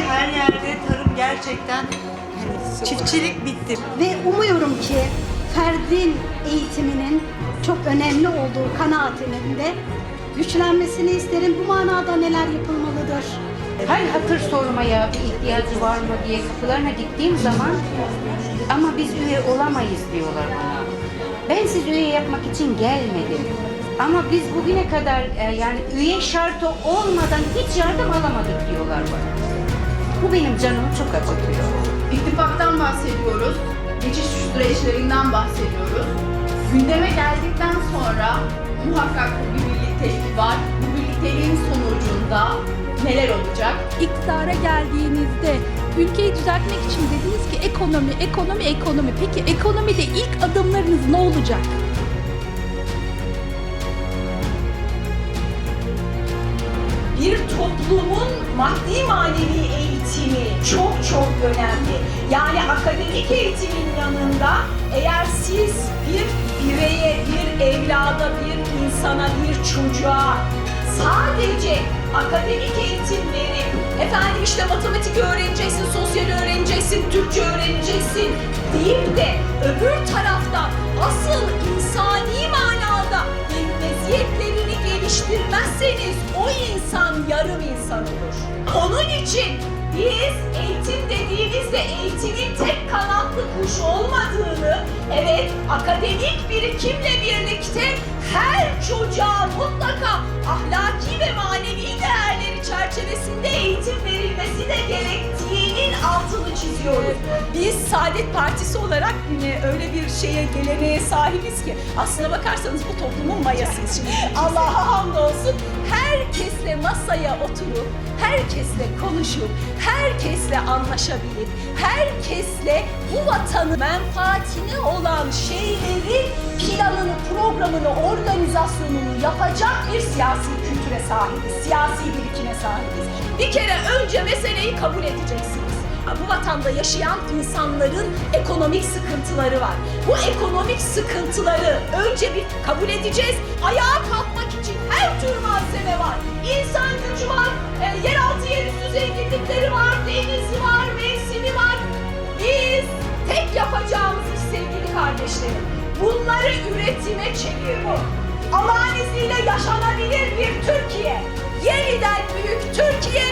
Her yerde tarım gerçekten hani çiftçilik bitti. Ve umuyorum ki ferdin eğitiminin çok önemli olduğu kanaatinde güçlenmesini isterim. Bu manada neler yapılmalıdır? Hal hatır sormaya bir ihtiyacı var mı diye kapılarına gittiğim zaman ama biz üye olamayız diyorlar bana. Ben siz üye yapmak için gelmedim. Ama biz bugüne kadar e, yani üye şartı olmadan hiç yardım alamadık diyorlar bana. Bu benim canımı çok acıtıyor. İttifaktan bahsediyoruz. Geçiş süreçlerinden bahsediyoruz. Gündeme geldikten sonra muhakkak bir birliktelik var. Bu birlikteliğin sonucunda neler olacak? iktidara geldiğinizde ülkeyi düzeltmek için dediniz ki ekonomi, ekonomi, ekonomi. Peki ekonomide ilk adımlarınız ne olacak? bir toplumun maddi manevi eğitimi çok çok önemli. Yani akademik eğitimin yanında eğer siz bir bireye, bir evlada, bir insana, bir çocuğa sadece akademik eğitim verip efendim işte matematik öğreneceksin, sosyal öğreneceksin, Türkçe öğreneceksin deyip de öbür taraftan geliştirmezseniz o insan yarım insan olur. Onun için biz eğitim dediğimizde eğitimin tek kanatlı kuş olmadığını, evet akademik birikimle birlikte her çocuğa çiziyoruz. Biz Saadet Partisi olarak yine öyle bir şeye geleneğe sahibiz ki aslına bakarsanız bu toplumun mayasıyız. Allah'a hamdolsun herkesle masaya oturup, herkesle konuşup, herkesle anlaşabilip, herkesle bu vatanın menfaatine olan şeyleri planını, programını, organizasyonunu yapacak bir siyasi kültüre sahibiz, siyasi birikime sahibiz. Bir kere önce meseleyi kabul edeceksiniz. Bu vatanda yaşayan insanların ekonomik sıkıntıları var. Bu ekonomik sıkıntıları önce bir kabul edeceğiz. Ayağa kalkmak için her tür malzeme var. İnsan gücü var, e, yeraltı yerüstü zenginlikleri var, denizi var, mevsimi var. Biz tek yapacağımız iş sevgili kardeşlerim. Bunları üretime çeviriyor. Allah'ın izniyle yaşanabilir bir Türkiye. Yeniden büyük Türkiye